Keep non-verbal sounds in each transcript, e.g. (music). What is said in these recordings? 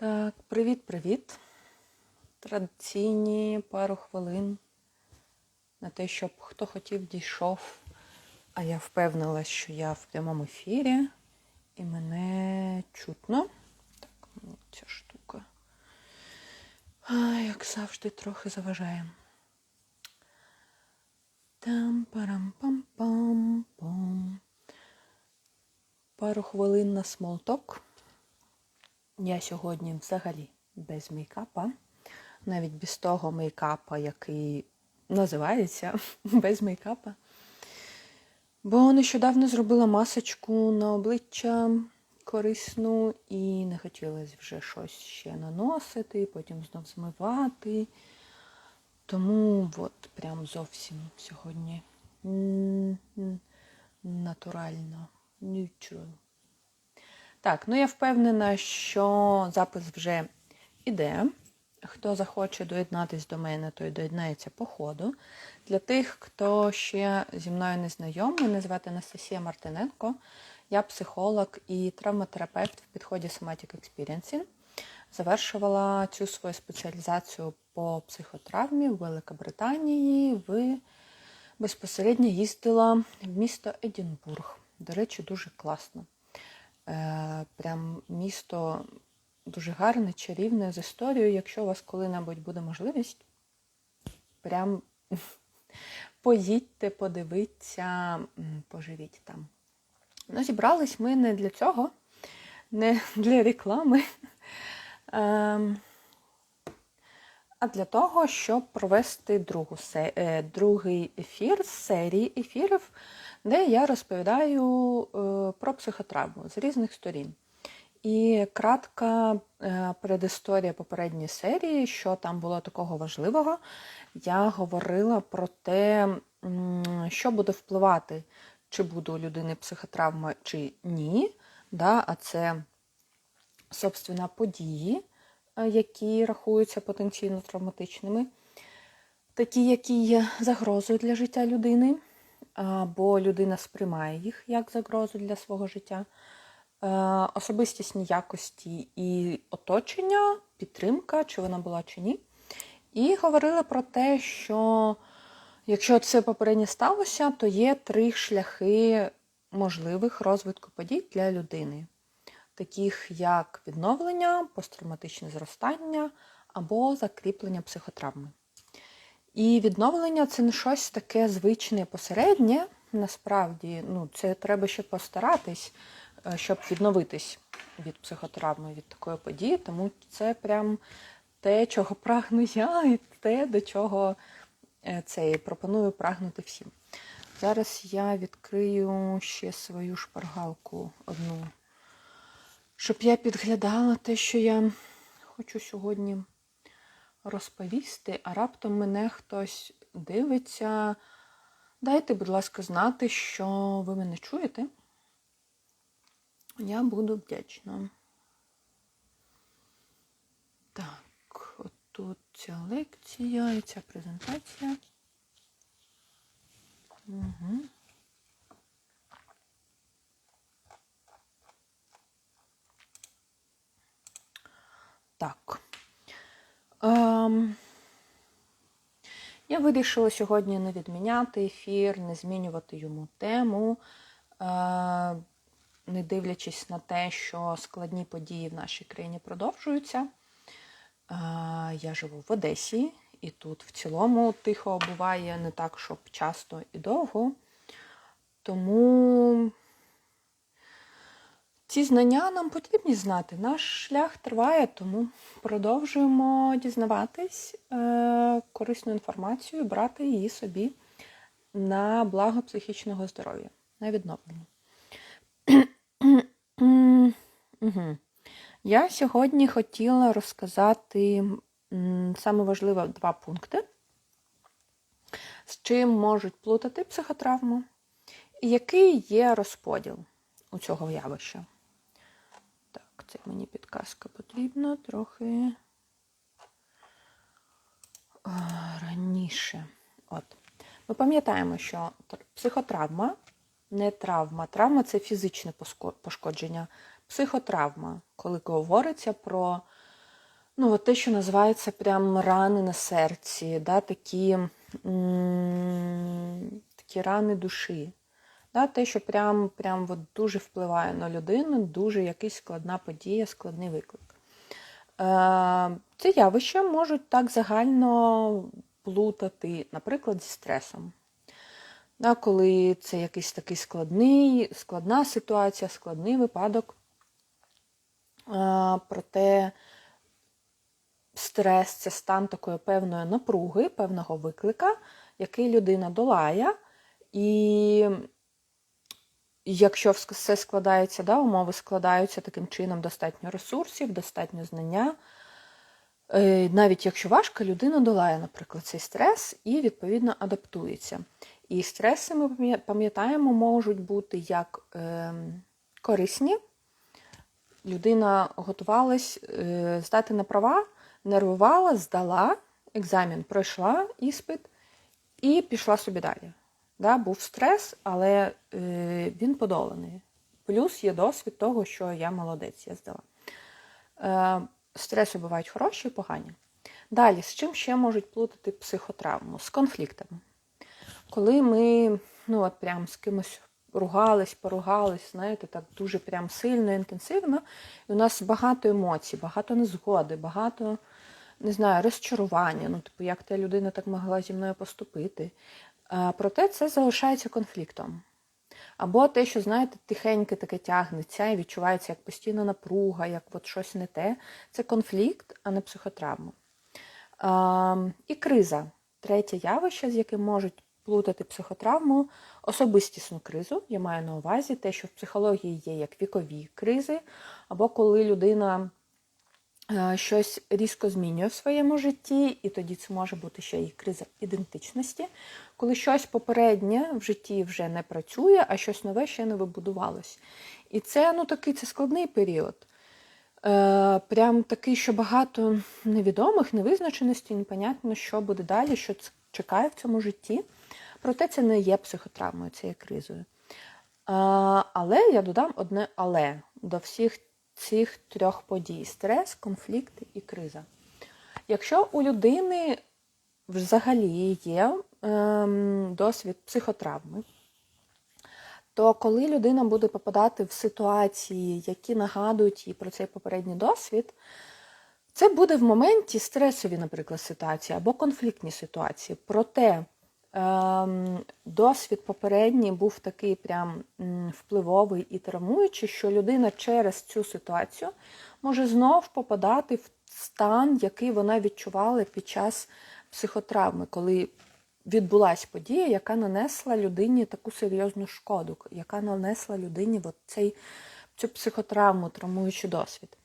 Так, привіт-привіт. Традиційні пару хвилин на те, щоб хто хотів, дійшов. А я впевнилась, що я в прямому ефірі і мене чутно. Так, ця штука. А, як завжди, трохи заважає. там парам пам пам пам Пару хвилин на смолток. Я сьогодні взагалі без мейкапа, навіть без того мейкапа, який називається (laughs) без мейкапа. Бо нещодавно зробила масочку на обличчя корисну і не хотілося вже щось ще наносити, потім знов змивати. Тому от прям зовсім сьогодні натурально, нічого. Так, ну я впевнена, що запис вже іде. Хто захоче доєднатись до мене, той доєднається по ходу. Для тих, хто ще зі мною не знайомий, мене звати Анастасія Мартиненко. Я психолог і травматерапевт в підході Somatic Experiencing. Завершувала цю свою спеціалізацію по психотравмі в Великобританії. В безпосередньо їздила в місто Едінбург. До речі, дуже класно. Е, прям місто дуже гарне, чарівне з історією. Якщо у вас коли-небудь буде можливість, прям (laughs) поїдьте, подивіться, поживіть там. Ну, зібрались ми не для цього, не (laughs) для реклами, ем, а для того, щоб провести другу, е, другий ефір з серії ефірів де я розповідаю е, про психотравму з різних сторін. І кратка е, передісторія попередньої серії, що там було такого важливого, я говорила про те, що буде впливати, чи буде у людини психотравма, чи ні. Да? А це, собственно, події, е, які рахуються потенційно травматичними, такі, які є загрозою для життя людини бо людина сприймає їх як загрозу для свого життя, особистісні якості і оточення, підтримка, чи вона була чи ні. І говорили про те, що якщо це попередньо сталося, то є три шляхи можливих розвитку подій для людини, таких як відновлення, посттравматичне зростання або закріплення психотравми. І відновлення це не щось таке звичне посереднє. Насправді, ну, це треба ще постаратись, е, щоб відновитись від психотравми, від такої події. Тому це прям те, чого прагну я, і те, до чого е, це пропоную прагнути всім. Зараз я відкрию ще свою шпаргалку одну, щоб я підглядала те, що я хочу сьогодні розповісти, а раптом мене хтось дивиться. Дайте, будь ласка, знати, що ви мене чуєте. Я буду вдячна. Так, отут ця лекція і ця презентація. Угу. Так. Ем, я вирішила сьогодні не відміняти ефір, не змінювати йому тему, е, не дивлячись на те, що складні події в нашій країні продовжуються. Е, я живу в Одесі, і тут в цілому тихо буває не так, щоб часто і довго. Тому ці знання нам потрібні знати. Наш шлях триває, тому продовжуємо дізнаватись е, корисну інформацію, брати її собі на благо психічного здоров'я, на відновлення. (clears throat) Я сьогодні хотіла розказати саме важливе два пункти, з чим можуть плутати психотравму, і який є розподіл у цього явища. Це мені підказка потрібна трохи раніше. От. Ми пам'ятаємо, що психотравма не травма. Травма це фізичне пошкодження. Психотравма, коли говориться про ну, те, що називається прям рани на серці, да, такі, м, такі рани душі. Да, те, що прям, прям от дуже впливає на людину, дуже якась складна подія, складний виклик. Е, Ці явища можуть так загально плутати, наприклад, зі стресом. Да, коли це якийсь такий складний, складна ситуація, складний випадок. Е, Проте стрес це стан такої певної напруги, певного виклика, який людина долає. І якщо все складається, да, умови складаються таким чином, достатньо ресурсів, достатньо знання. Е, Навіть якщо важко, людина долає, наприклад, цей стрес і, відповідно, адаптується. І стреси, ми пам'ятаємо, можуть бути як е, корисні. Людина готувалась е, здати на права, нервувала, здала, екзамен пройшла іспит і пішла собі далі. Да, був стрес, але е, він подоланий. Плюс є досвід того, що я молодець, я здала. Е, стреси бувають хороші і погані. Далі, з чим ще можуть плутати психотравму? З конфліктами. Коли ми ну, от прям з кимось ругались, поругались, знаєте, так дуже прям сильно, інтенсивно, і у нас багато емоцій, багато незгоди, багато, не знаю, розчарування. Ну, типу, як та людина так могла зі мною поступити. Проте це залишається конфліктом. Або те, що, знаєте, тихеньке таке тягнеться і відчувається як постійна напруга, як от щось не те. Це конфлікт, а не психотравма. І криза третє явище, з яким можуть плутати психотравму, особистісну кризу. Я маю на увазі те, що в психології є як вікові кризи, або коли людина щось різко змінює в своєму житті, і тоді це може бути ще і криза ідентичності, коли щось попереднє в житті вже не працює, а щось нове ще не вибудувалось. І це ну, такий це складний період. Е, Прям такий, що багато невідомих, невизначеностей, непонятно, що буде далі, що чекає в цьому житті. Проте це не є психотравмою, це є кризою. Але я додам одне але до всіх цих трьох подій: стрес, конфлікт і криза. Якщо у людини взагалі є ем, досвід психотравми, то коли людина буде попадати в ситуації, які нагадують їй про цей попередній досвід, це буде в моменті стресові, наприклад, ситуації або конфліктні ситуації. Проте досвід попередній був такий прям впливовий і травмуючий, що людина через цю ситуацію може знов попадати в стан, який вона відчувала під час психотравми, коли відбулася подія, яка нанесла людині таку серйозну шкоду, яка нанесла людині цей, цю психотравму, травмуючий досвід.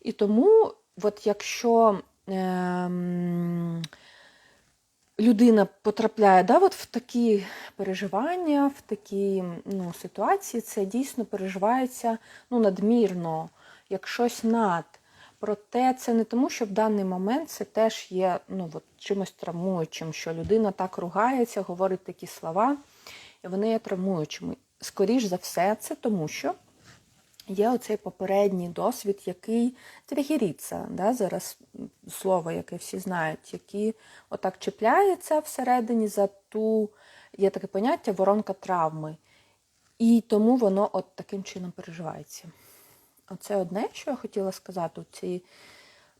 І тому, от якщо ем, людина потрапляє да, от в такі переживання, в такі ну, ситуації, це дійсно переживається ну, надмірно, як щось над. Проте це не тому, що в даний момент це теж є ну, от, чимось травмуючим, що людина так ругається, говорить такі слова, і вони є травмуючими. Скоріш за все, це тому, що є оцей попередній досвід, який тригериться, да, зараз слово, яке всі знають, який отак чіпляється всередині за ту, є таке поняття воронка травми. І тому воно от таким чином переживається. Оце одне, що я хотіла сказати, ці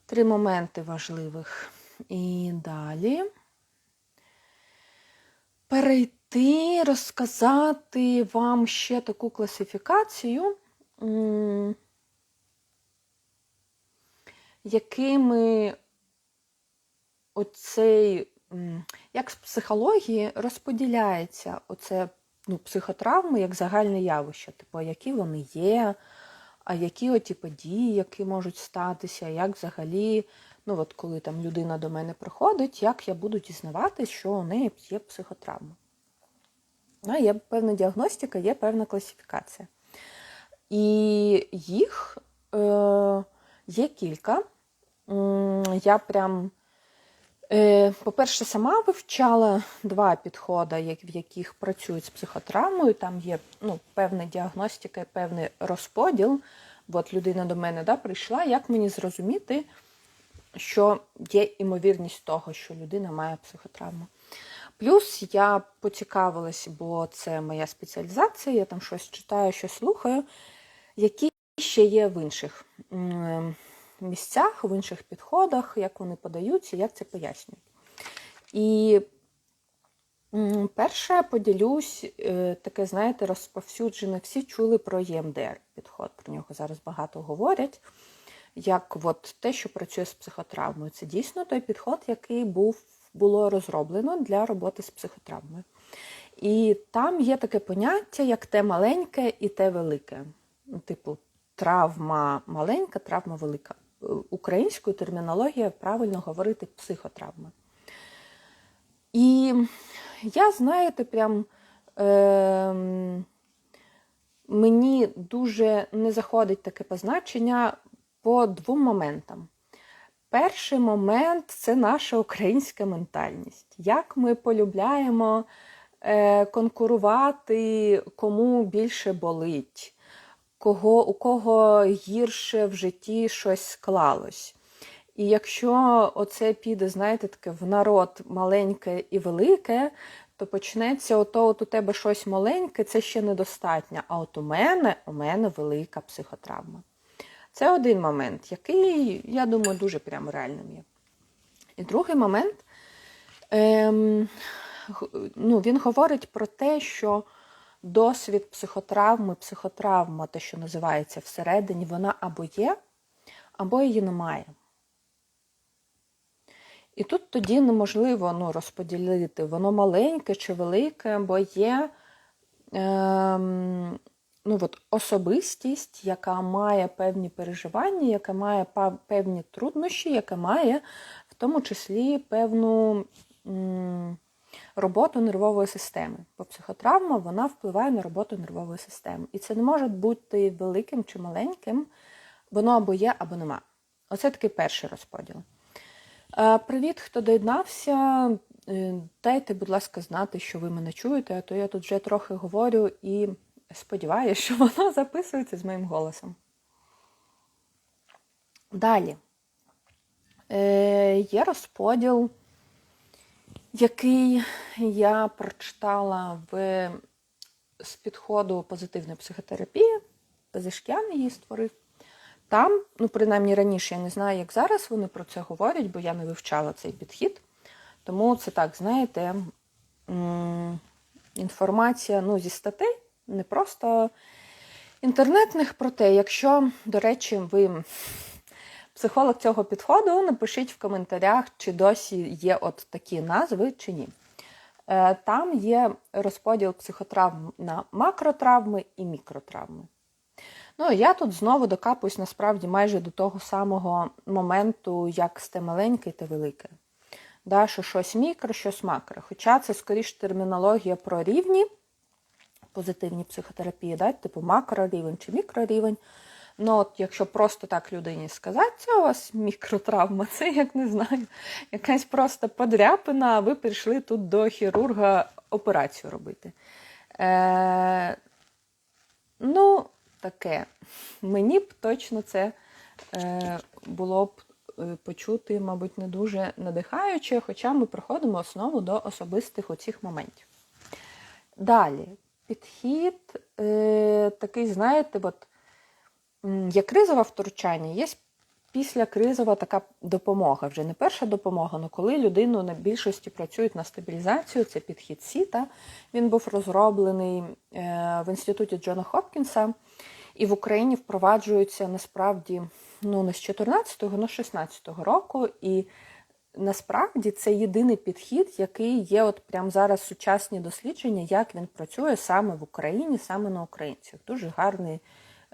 три моменти важливих. І далі перейти, розказати вам ще таку класифікацію, якими оцей, як з психології розподіляється оце ну, психотравми як загальне явище, типу, які вони є, а які оті події, які можуть статися, як взагалі, ну от коли там людина до мене приходить, як я буду дізнаватись, що у неї є психотравма. Ну, є певна діагностика, є певна класифікація. І їх е, є кілька. Я прям, е, по-перше, сама вивчала два підходи, в яких працюють з психотравмою. Там є ну, певна діагностика і певний розподіл. От людина до мене да, прийшла, як мені зрозуміти, що є імовірність того, що людина має психотравму. Плюс я поцікавилась, бо це моя спеціалізація, я там щось читаю, щось слухаю, які ще є в інших місцях, в інших підходах, як вони подаються, як це пояснюють. І перше поділюсь, е, таке, знаєте, розповсюджене. Всі чули про ЄМДР підход, про нього зараз багато говорять. Як от те, що працює з психотравмою. Це дійсно той підход, який був, було розроблено для роботи з психотравмою. І там є таке поняття, як те маленьке і те велике. Ну, Типу, травма маленька, травма велика. Е, Українською термінологією правильно говорити психотравма. І я, знаєте, прям е, мені дуже не заходить таке позначення по двом моментам. Перший момент це наша українська ментальність. Як ми полюбляємо е, конкурувати, кому більше болить, кого, у кого гірше в житті щось склалось. І якщо оце піде, знаєте, таке в народ маленьке і велике, то почнеться ото от у тебе щось маленьке, це ще недостатньо. А от у мене, у мене велика психотравма. Це один момент, який, я думаю, дуже прям реальним є. І другий момент, ем, ну, він говорить про те, що досвід психотравми, психотравма, те, що називається всередині, вона або є, або її немає. І тут тоді неможливо ну, розподілити, воно маленьке чи велике, бо є ем, ну, от, особистість, яка має певні переживання, яка має певні труднощі, яка має в тому числі певну м, роботу нервової системи. Бо психотравма вона впливає на роботу нервової системи. І це не може бути великим чи маленьким, воно або є, або нема. Оце такий перший розподіл. Привіт, хто доєднався. Е, дайте, будь ласка, знати, що ви мене чуєте, а то я тут вже трохи говорю і сподіваюся, що (laughs) воно записується з моїм голосом. Далі Е, є розподіл, який я прочитала в, з підходу позитивної психотерапії. Пезешкян її створив. Там, ну, принаймні раніше, я не знаю, як зараз вони про це говорять, бо я не вивчала цей підхід. Тому це так, знаєте, інформація ну, зі статей, не просто інтернетних, проте, якщо, до речі, ви психолог цього підходу, напишіть в коментарях, чи досі є от такі назви, чи ні. Е, там є розподіл психотравм на макротравми і мікротравми. Ну, я тут знову докапуюсь насправді майже до того самого моменту, як з те маленьке те велике. Да, Що щось мікро, щось макро. Хоча це скоріш термінологія про рівні, позитивні психотерапії, да, типу макрорівень чи мікрорівень. Ну, от якщо просто так людині сказати, це у вас мікротравма, (laughs) це як не знаю, якась просто подряпина, а ви прийшли тут до хірурга операцію робити. Е, Ну, таке. Мені б точно це е, було б е, почути, мабуть, не дуже надихаюче, хоча ми проходимо основу до особистих оцих моментів. Далі, підхід е, такий, знаєте, от, є кризове втручання, є післякризова така допомога. Вже не перша допомога, але коли людину на більшості працюють на стабілізацію, це підхід Сіта. Він був розроблений е, в інституті Джона Хопкінса. І в Україні впроваджується насправді ну, не з 14-го, але з 16-го року. І насправді це єдиний підхід, який є от прямо зараз сучасні дослідження, як він працює саме в Україні, саме на українцях. Дуже гарний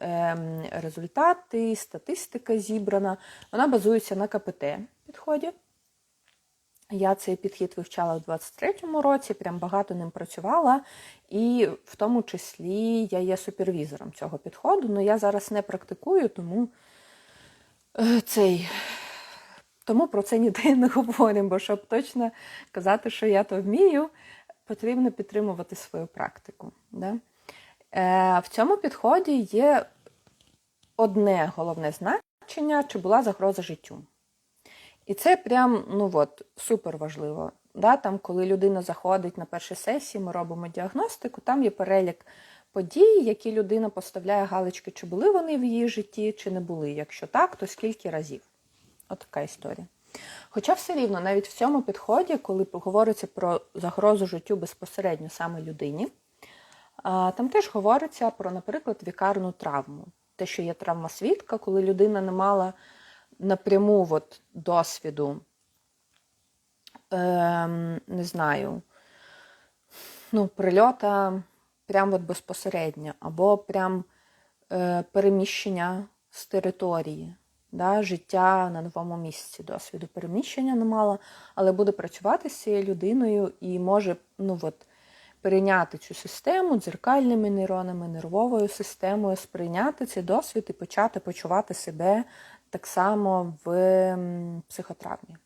е, результат, і статистика зібрана. Вона базується на КПТ підході. Я цей підхід вивчала в 23-му році, прям багато ним працювала, і в тому числі я є супервізором цього підходу. але я зараз не практикую, тому е, цей. Тому про це ніде не говоримо, бо щоб точно казати, що я то вмію, потрібно підтримувати свою практику. Да? Е, В цьому підході є одне головне значення, чи була загроза життю. І це прям ну от, супер важливо. Да? Там, коли людина заходить на перші сесії, ми робимо діагностику, там є перелік подій, які людина поставляє галочки, чи були вони в її житті, чи не були. Якщо так, то скільки разів. От така історія. Хоча все рівно, навіть в цьому підході, коли говориться про загрозу життю безпосередньо саме людині, там теж говориться про, наприклад, вікарну травму. Те, що є травма свідка, коли людина не мала напряму от, досвіду, ем, не знаю, ну, прильота прям от безпосередньо, або прям е, переміщення з території, да, життя на новому місці, досвіду переміщення не мала, але буде працювати з цією людиною і може ну, от, перейняти цю систему дзеркальними нейронами, нервовою системою, сприйняти цей досвід і почати почувати себе так само в психотравмі.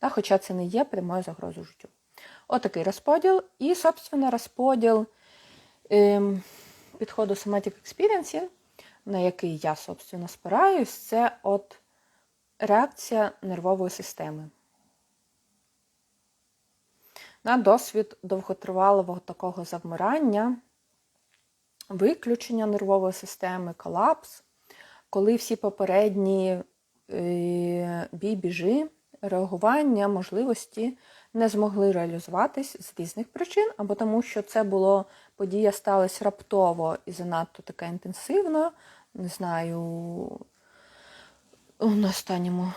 Хоча це не є прямою загрозою життю. Отакий розподіл. І, собственно, розподіл ем, підходу Somatic Experience, на який я, собственно, спираюсь, це от реакція нервової системи. На досвід довготривалого такого завмирання, виключення нервової системи, колапс, коли всі попередні е, бій-біжи, реагування, можливості не змогли реалізуватись з різних причин, або тому, що це було подія сталася раптово і занадто така інтенсивна. Не знаю, на останньому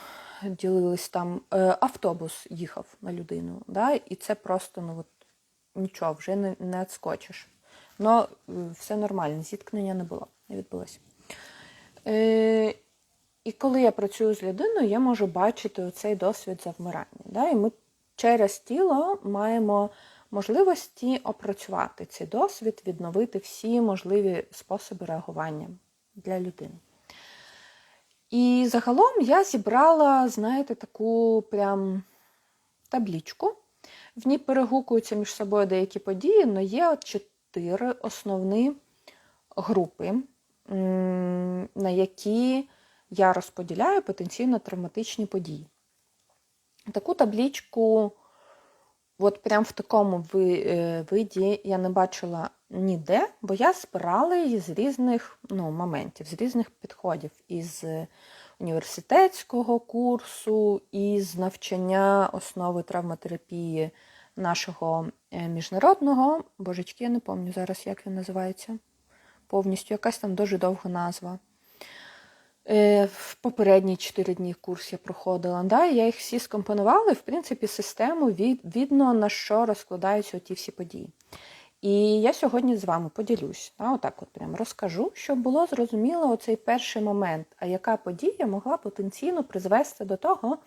ділились там е, автобус їхав на людину, да, і це просто ну, от, нічого, вже не не відскочиш. Ну, все нормально, зіткнення не було, не відбулося. Е, І коли я працюю з людиною, я можу бачити оцей досвід завмирання. Да, І ми через тіло маємо можливості опрацювати цей досвід, відновити всі можливі способи реагування для людини. І загалом я зібрала, знаєте, таку прям таблічку. В ній перегукуються між собою деякі події, але є чотири основні групи, на які я розподіляю потенційно травматичні події. Таку таблічку, от прям в такому е, виді я не бачила ніде, бо я збирала її з різних ну, моментів, з різних підходів. Із університетського курсу, із навчання основи травматерапії нашого е, міжнародного, божечки, я не пам'ятаю зараз, як він називається. Повністю якась там дуже довга назва. Е, в попередні 4 дні курс я проходила. Да, Я їх всі скомпонувала, і, в принципі, систему від, видно, на що розкладаються ті всі події. І я сьогодні з вами поділюсь, да, отак от прям розкажу, щоб було зрозуміло оцей перший момент, а яка подія могла потенційно призвести до того,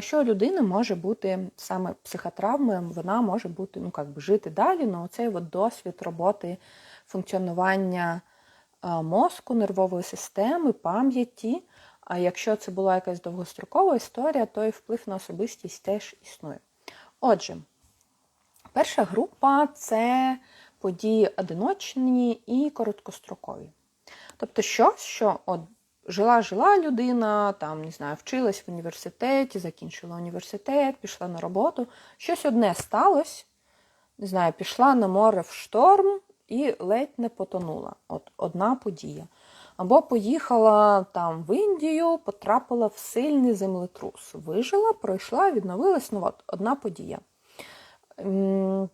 що людина може бути саме психотравмою, вона може бути, ну як би жити далі, але оцей от досвід роботи функціонування мозку, нервової системи, пам'яті. А якщо це була якась довгострокова історія, то і вплив на особистість теж існує. Отже, перша група це події одиночні і короткострокові. Тобто, щось, що от жила-жила людина, там, не знаю, вчилась в університеті, закінчила університет, пішла на роботу, щось одне сталося, не знаю, пішла на море в шторм, і ледь не потонула. От одна подія. Або поїхала там в Індію, потрапила в сильний землетрус. Вижила, пройшла, відновилась. Ну от одна подія.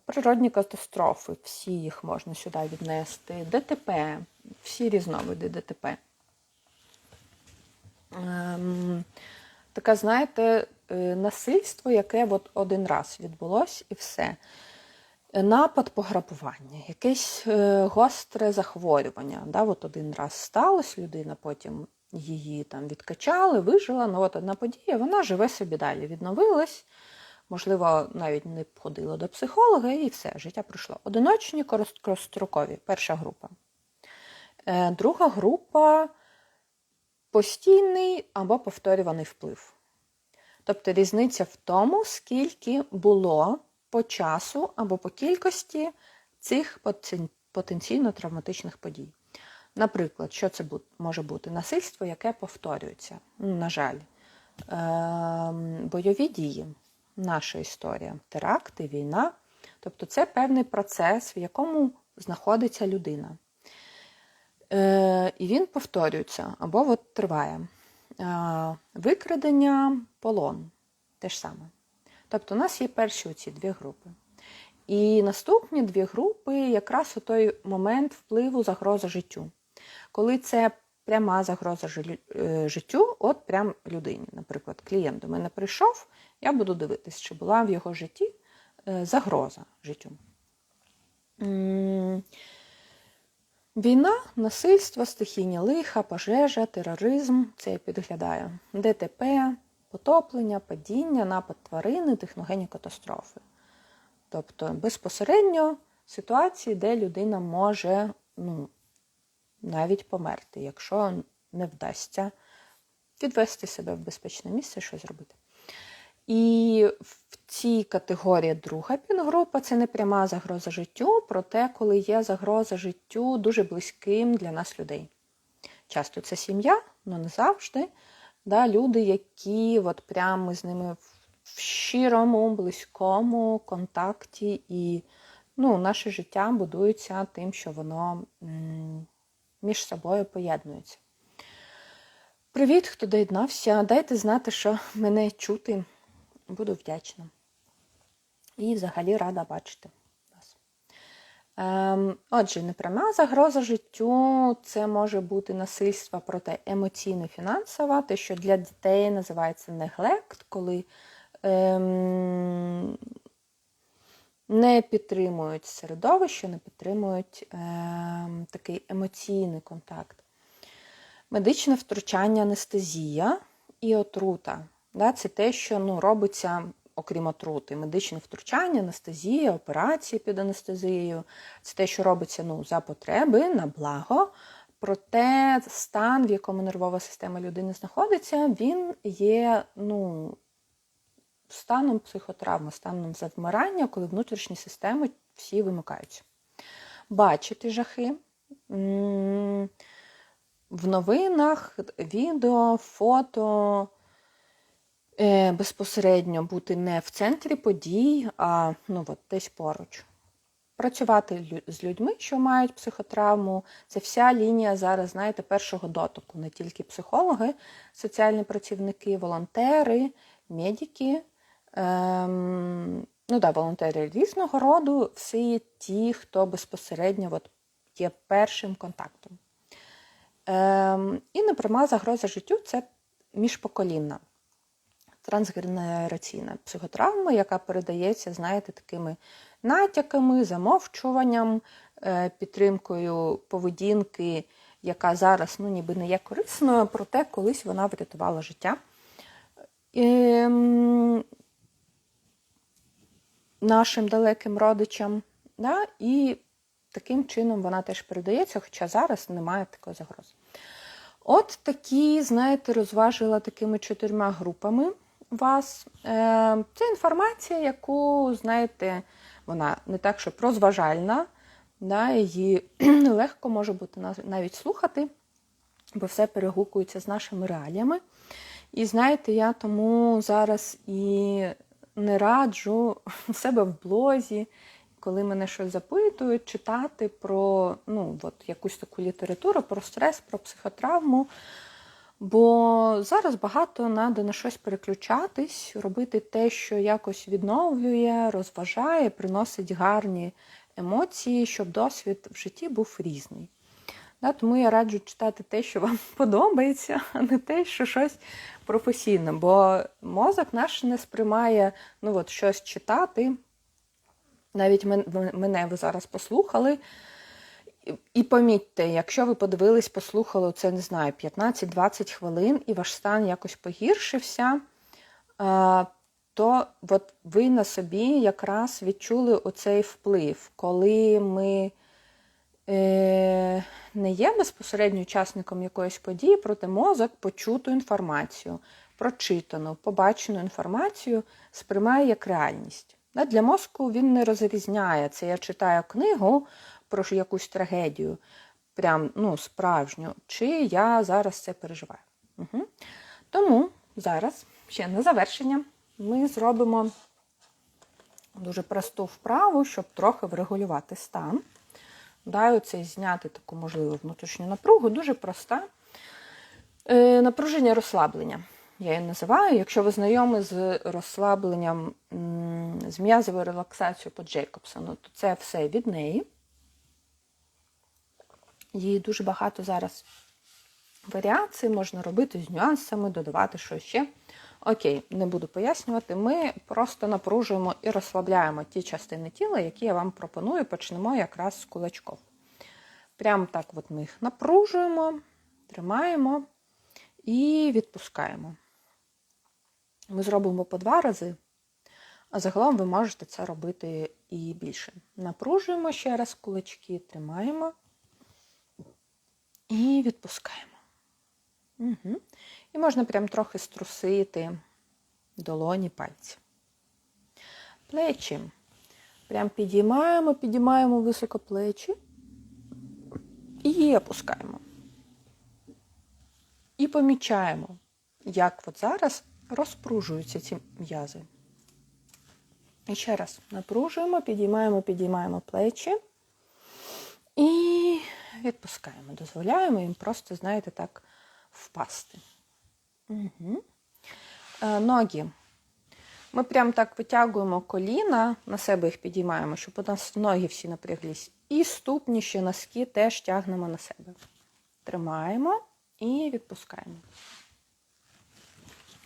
Природні катастрофи, всі їх можна сюди віднести. ДТП, всі різновиди ДТП. Ем, таке, знаєте, е, насильство, яке от один раз відбулось і все напад пограбування, якесь е, гостре захворювання. Да, от Один раз сталося, людина потім її там відкачали, вижила. Ну от одна подія, вона живе собі далі, відновилась, можливо, навіть не ходила до психолога, і все, життя пройшло. Одиночні короткострокові, перша група. Е, друга група постійний або повторюваний вплив. Тобто різниця в тому, скільки було по часу або по кількості цих потенційно травматичних подій. Наприклад, що це може бути? Насильство, яке повторюється. Ну, на жаль, бойові дії, наша історія, теракти, війна. Тобто це певний процес, в якому знаходиться людина. Е, І він повторюється або от триває. Е, Викрадення, полон те ж саме. Тобто, у нас є перші оці дві групи. І наступні дві групи якраз у той момент впливу загроза життю. Коли це пряма загроза е, життю, от прям людині. Наприклад, клієнт до мене прийшов, я буду дивитись, чи була в його житті е, загроза життю. Війна, насильство, стихійні лиха, пожежа, тероризм це я підглядаю, ДТП, потоплення, падіння, напад тварини, техногенні катастрофи. Тобто безпосередньо ситуації, де людина може ну, навіть померти, якщо не вдасться відвести себе в безпечне місце, щось зробити. І в цій категорії друга підгрупа це не пряма загроза життю, проте, коли є загроза життю дуже близьким для нас людей. Часто це сім'я, але не завжди. Да, Люди, які от прямо з ними в щирому, близькому контакті, і ну, наше життя будується тим, що воно між собою поєднується. Привіт, хто доєднався. Дайте знати, що мене чути. Буду вдячна. І взагалі рада бачити вас. Ем, Отже, непряма загроза життю це може бути насильство проте емоційно-фінансова, те, що для дітей називається неглект, коли ем, не підтримують середовище, не підтримують ем, такий емоційний контакт. Медичне втручання анестезія і отрута. Да, Це те, що ну, робиться, окрім отрути, медичне втручання, анестезія, операції під анестезією. Це те, що робиться ну, за потреби, на благо. Проте стан, в якому нервова система людини знаходиться, він є ну, станом психотравми, станом завмирання, коли внутрішні системи всі вимикаються. Бачити жахи в новинах, відео, фото. Е, безпосередньо бути не в центрі подій, а ну, от, десь поруч. Працювати з людьми, що мають психотравму, це вся лінія зараз, знаєте, першого дотику, не тільки психологи, соціальні працівники, волонтери, медики, ем, ну да, волонтери різного роду, всі ті, хто безпосередньо от, є першим контактом. Ем, І непряма загроза життю це міжпоколінна трансгенераційна психотравма, яка передається, знаєте, такими натяками, замовчуванням, е, підтримкою поведінки, яка зараз ну, ніби не є корисною, проте колись вона врятувала життя. І, нашим далеким родичам. Да? І таким чином вона теж передається, хоча зараз немає такої загрози. От такі, знаєте, розважила такими чотирма групами вас. Е, це інформація, яку, знаєте, вона не так, що розважальна, да, її (clears throat) легко може бути навіть слухати, бо все перегукується з нашими реаліями. І знаєте, я тому зараз і не раджу (laughs) себе в блозі, коли мене щось запитують, читати про ну, от, якусь таку літературу, про стрес, про психотравму. Бо зараз багато треба на щось переключатись, робити те, що якось відновлює, розважає, приносить гарні емоції, щоб досвід в житті був різний. Тому я раджу читати те, що вам (laughs) подобається, а не те, що щось професійне. Бо мозок наш не сприймає ну, от, щось читати. Навіть мене ви зараз послухали. І помітьте, якщо ви подивились, послухали це, не знаю, 15-20 хвилин, і ваш стан якось погіршився, то от ви на собі якраз відчули оцей вплив, коли ми е, не є безпосередньо учасником якоїсь події, проте мозок почуту інформацію, прочитану, побачену інформацію сприймає як реальність. Для мозку він не розрізняє це. Я читаю книгу про якусь трагедію, прям ну, справжню, чи я зараз це переживаю. Угу. Тому зараз, ще на завершення, ми зробимо дуже просту вправу, щоб трохи врегулювати стан. Дай оце зняти таку можливу внутрішню напругу. Дуже проста. Е, напруження розслаблення. Я її називаю. Якщо ви знайомі з розслабленням, з м'язовою релаксацією по Джейкобсону, то це все від неї. Її дуже багато зараз варіацій можна робити з нюансами, додавати що ще. Окей, не буду пояснювати. Ми просто напружуємо і розслабляємо ті частини тіла, які я вам пропоную. Почнемо якраз з кулачков. Прямо так от ми їх напружуємо, тримаємо і відпускаємо. Ми зробимо по два рази, а загалом ви можете це робити і більше. Напружуємо ще раз кулачки, тримаємо і відпускаємо. Угу. І можна прям трохи струсити долоні пальці. Плечі. Прям підіймаємо, підіймаємо високо плечі і опускаємо. І помічаємо, як от зараз розпружуються ці м'язи. І ще раз напружуємо, підіймаємо, підіймаємо плечі і відпускаємо. Дозволяємо їм просто, знаєте, так впасти. Угу. Ноги. Ми прям так витягуємо коліна, на себе їх підіймаємо, щоб у нас ноги всі напряглись. І ступні ще носки теж тягнемо на себе. Тримаємо і відпускаємо.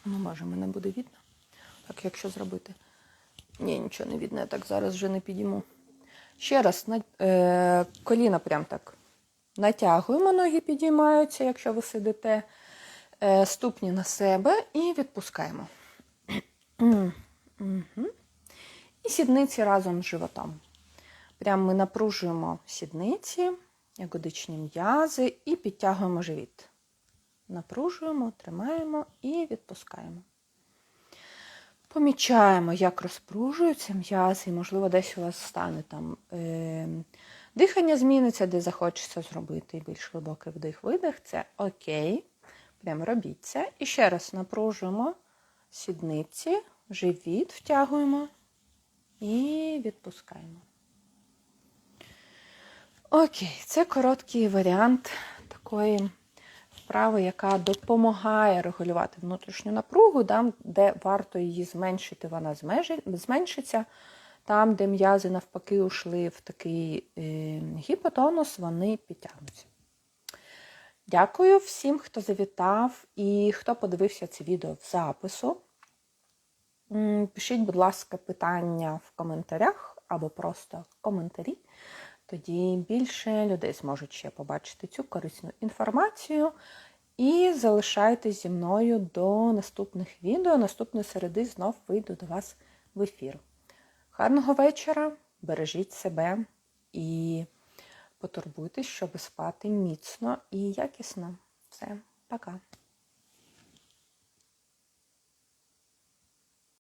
Ну, може, мене буде видно. Так, якщо зробити. Ні, нічого не видно, я так зараз вже не підійму. Ще раз, на, е, коліна прям так натягуємо, ноги підіймаються, якщо ви сидите, е, ступні на себе і відпускаємо. І сідниці разом з животом. Прямо ми напружуємо сідниці, ягодичні м'язи і підтягуємо живіт. Напружуємо, тримаємо і відпускаємо. Помічаємо, як розпружуються м'язи, і, можливо, десь у вас стане там е, дихання зміниться, де захочеться зробити більш глибокий вдих-видих. Це окей. Прямо робіть це. І ще раз напружуємо сідниці, живіт втягуємо і відпускаємо. Окей, це короткий варіант такої вправи, яка допомагає регулювати внутрішню напругу, там, де варто її зменшити, вона зменшиться. Там, де м'язи навпаки ушли в такий е, гіпотонус, вони підтягнуться. Дякую всім, хто завітав і хто подивився це відео в запису. Пишіть, будь ласка, питання в коментарях або просто коментарі. Тоді більше людей зможуть ще побачити цю корисну інформацію. І залишайтесь зі мною до наступних відео. Наступної середи знов вийду до вас в ефір. Гарного вечора, бережіть себе і потурбуйтесь, щоб спати міцно і якісно. Все, пока.